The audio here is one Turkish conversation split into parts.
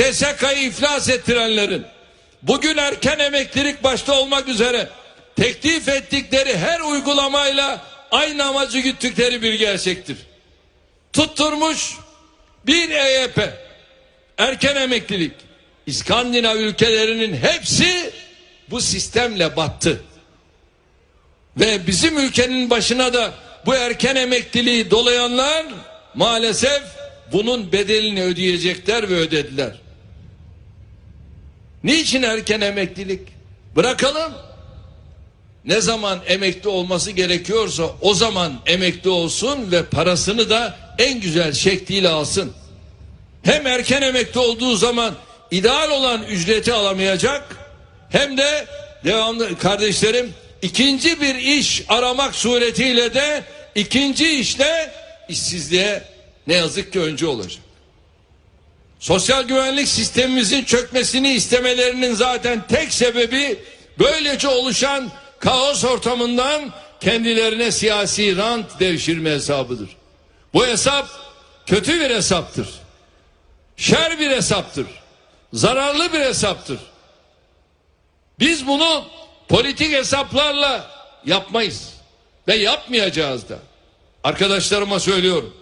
SSK'yı iflas ettirenlerin bugün erken emeklilik başta olmak üzere teklif ettikleri her uygulamayla aynı amacı güttükleri bir gerçektir. Tutturmuş bir EYP erken emeklilik İskandinav ülkelerinin hepsi bu sistemle battı. Ve bizim ülkenin başına da bu erken emekliliği dolayanlar maalesef bunun bedelini ödeyecekler ve ödediler. Niçin erken emeklilik? Bırakalım. Ne zaman emekli olması gerekiyorsa o zaman emekli olsun ve parasını da en güzel şekliyle alsın. Hem erken emekli olduğu zaman ideal olan ücreti alamayacak hem de devamlı kardeşlerim ikinci bir iş aramak suretiyle de ikinci işle işsizliğe ne yazık ki önce olacak. Sosyal güvenlik sistemimizin çökmesini istemelerinin zaten tek sebebi böylece oluşan kaos ortamından kendilerine siyasi rant devşirme hesabıdır. Bu hesap kötü bir hesaptır. Şer bir hesaptır. Zararlı bir hesaptır. Biz bunu politik hesaplarla yapmayız ve yapmayacağız da. Arkadaşlarıma söylüyorum.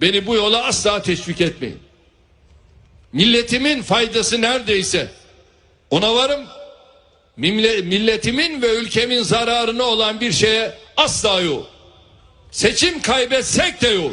Beni bu yola asla teşvik etmeyin. Milletimin faydası neredeyse ona varım. Mille- Milletimin ve ülkemin zararına olan bir şeye asla yok. Seçim kaybetsek de yok.